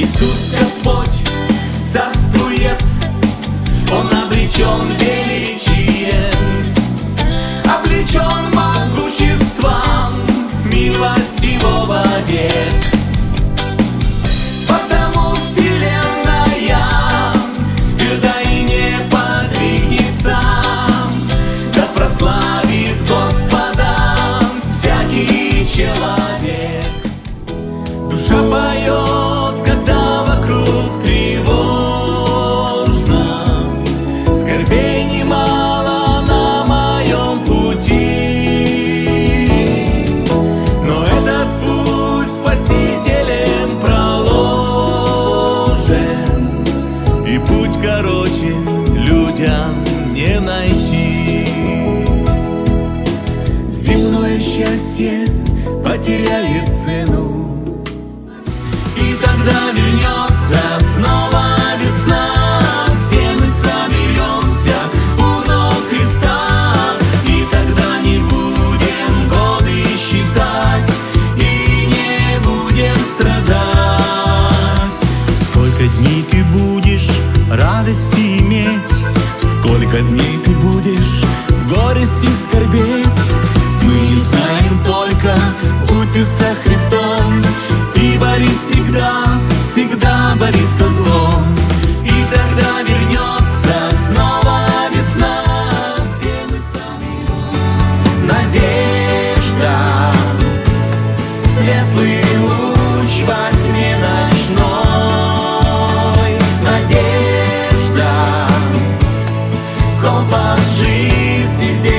Иисус Господь царствует, Он обречен велик. тебя не найти. Земное счастье потеряет цену. Много дней ты будешь в горести скорбеть. Мы знаем только, будь ты со Христом. Ты борись всегда, всегда борись со злом. И тогда вернется снова весна. Все мы сами Надежда, светлый луч. жизни здесь.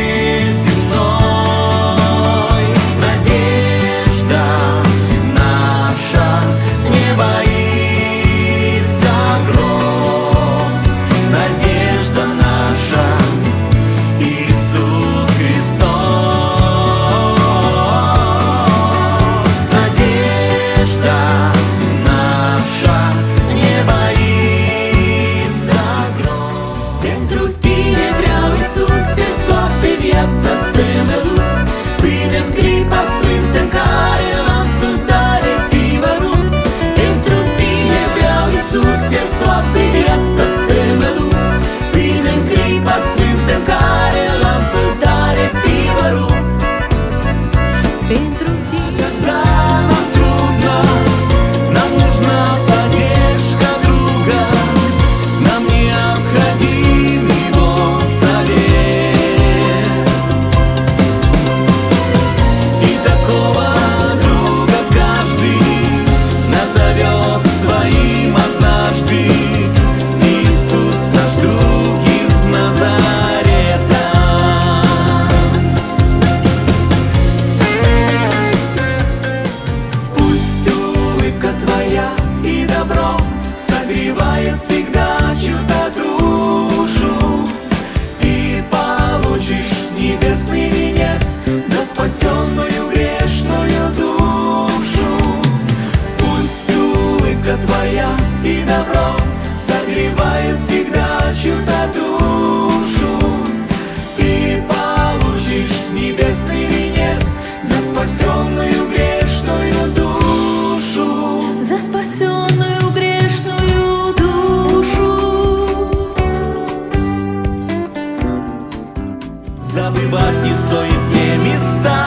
стоит те места,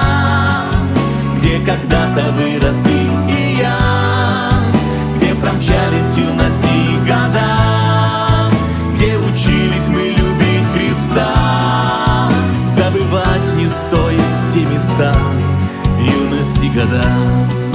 где когда-то выросли и я, где промчались юности и года, где учились мы любить Христа. Забывать не стоит те места, юности года.